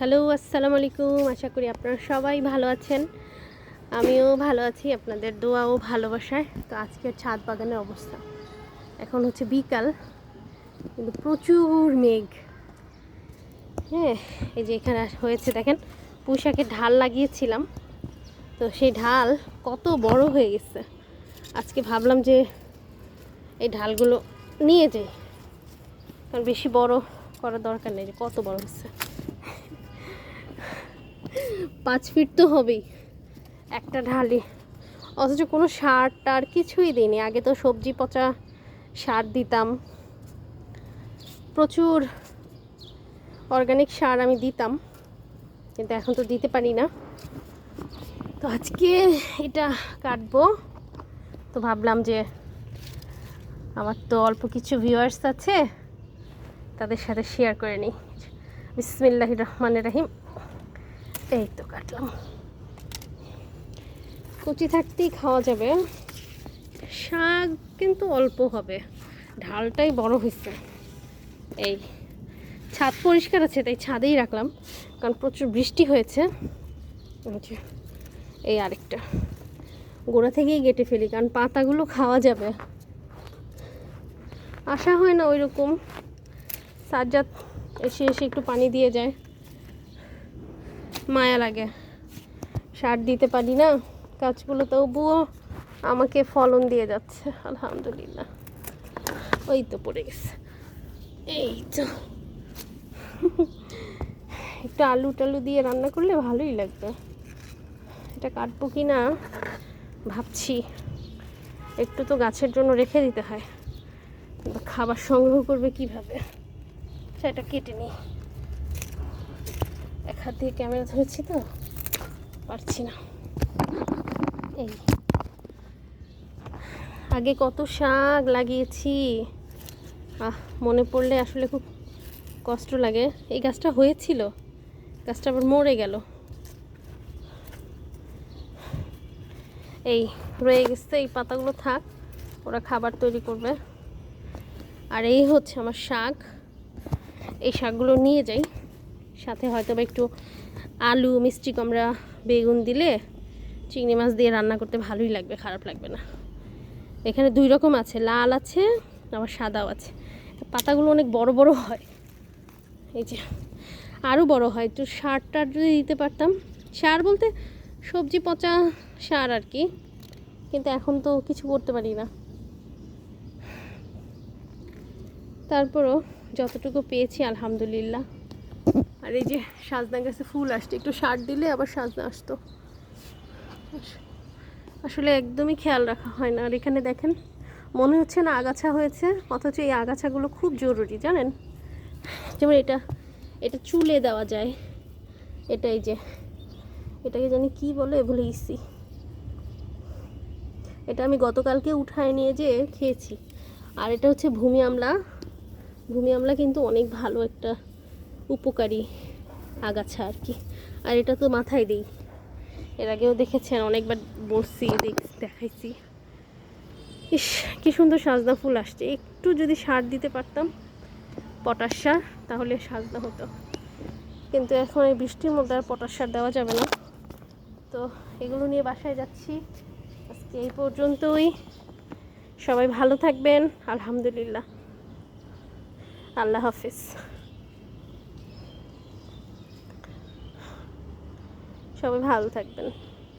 Hello, আসসালামু আলাইকুম। আশা করি আপনারা সবাই ভালো আছেন। আমিও ভালো আছি, আপনাদের দোয়া ও ভালোবাসায়। তো আজকের ছাদ বাগানের অবস্থা। এখন হচ্ছে বিকাল, কিন্তু প্রচুর মেঘ। হ্যাঁ এই যে এখানে হয়েছে, দেখেন পুঁশাকের ঢাল লাগিয়েছিলাম। তো সেই ঢাল কত বড় হয়ে গেছে। আজকে ভাবলাম যে এই ঢালগুলো নিয়ে যাই। কারণ বেশি বড় করার দরকার নেই যে কত বড় হচ্ছে। পাঁচ ফিট তো হবেই। একটা ঢালি। অথচ কোনো সার টার কিছুই দিইনি। আগে তো সবজি পচা সার দিতাম। প্রচুর অর্গানিক সার আমি দিতাম। কিন্তু এখন তো দিতে পারি না। তো আজকে এটা কাটবো। তো ভাবলাম যে আমার তো অল্প কিছু ভিউয়ার্স আছে, তাদের সাথে শেয়ার করে নিই। বিসমিল্লাহ রহমান রাহিম। এই তো কাটলাম কচি থাকতেই খাওয়া যাবে। শাক কিন্তু অল্প হবে। ঢালটাই বড় হয়েছে এই ছাদ পরিষ্কার আছে, তাই ছাদেই রাখলাম। কারণ প্রচুর বৃষ্টি হয়েছে। এই আরেকটা। গোড়া থেকেই কেটে ফেলি, কারণ পাতাগুলো খাওয়া যাবে। আশা হয় না ওই রকম সাজ্জাদ এসে এসে একটু পানি দিয়ে যায়। মায়া লাগে। সার দিতে পারি না। গাছগুলো তবুও আমাকে ফলন দিয়ে যাচ্ছে, আলহামদুলিল্লাহ। ওই তো পড়ে গেছে। এই তো। একটু আলু টালু দিয়ে রান্না করলে ভালোই লাগবে। এটা কাটবো কি না, ভাবছি। একটু তো গাছের জন্য রেখে দিতে হয়। খাবার সংগ্রহ করবে কীভাবে, সেটা কেটে নিই। এক হাত দিয়ে ক্যামেরা ধরেছি তো, পারছি না। এই। আগে কত শাক লাগিয়েছি। আহ, মনে পড়লে আসলে খুব কষ্ট লাগে। এই গাছটা হয়েছিল, গাছটা আবার মরে গেল। এই, রয়ে গেছে, এই পাতাগুলো থাক, ওরা খাবার তৈরি করবে। আর এই হচ্ছে আমার শাক। এই শাকগুলো নিয়ে যাই। সাথে হয়তো বা একটু আলু, মিষ্টি কুমড়া, বেগুন দিলে চিংড়ি মাছ দিয়ে রান্না করতে ভালোই লাগবে, খারাপ লাগবে না। এখানে দুই রকম আছে, লাল আছে, আবার সাদাও আছে। পাতাগুলো অনেক বড় বড় হয়। এই যে আরও বড় হয়, একটু সার টার যদি দিতে পারতাম। সার বলতে সবজি পচা সার আর কি, কিন্তু এখন তো কিছু করতে পারি না। তারপরও যতটুকু পেয়েছি, আলহামদুলিল্লাহ। আর এই যে সাজনা গাছে ফুল আসছে, একটু সার দিলে আবার সাজনা আসতো। আসলে একদমই খেয়াল রাখা হয় না। আর এখানে দেখেন, মনে হচ্ছে না আগাছা হয়েছে, অথচ এই আগাছাগুলো খুব জরুরি, জানেন? যেমন এটা এটা চুলে দেওয়া যায়। এটাই যে, এটাকে জানি কি বলে বলে ইসি। এটা আমি গতকালকে উঠায় নিয়ে যে খেয়েছি। আর এটা হচ্ছে ভূমি আমলা। ভূমি আমলা কিন্তু অনেক ভালো একটা উপকারী আগাছা আর কি। আর এটা তো মাথায় দিই। এর আগেও দেখেছেন, অনেকবার দেখ- দেখাইছি। ইস, কি সুন্দর সাজনা ফুল আসছে। একটু যদি সার দিতে পারতাম, পটাশ সার, তাহলে সাজনা হতো। কিন্তু এখন এই বৃষ্টির মধ্যে আর পটাশ সার দেওয়া যাবে না। তো এগুলো নিয়ে বাসায় যাচ্ছি। আজকে এই পর্যন্তই। সবাই ভালো থাকবেন। আলহামদুলিল্লাহ। আল্লাহ হাফিজ। সবাই ভালো থাকবেন।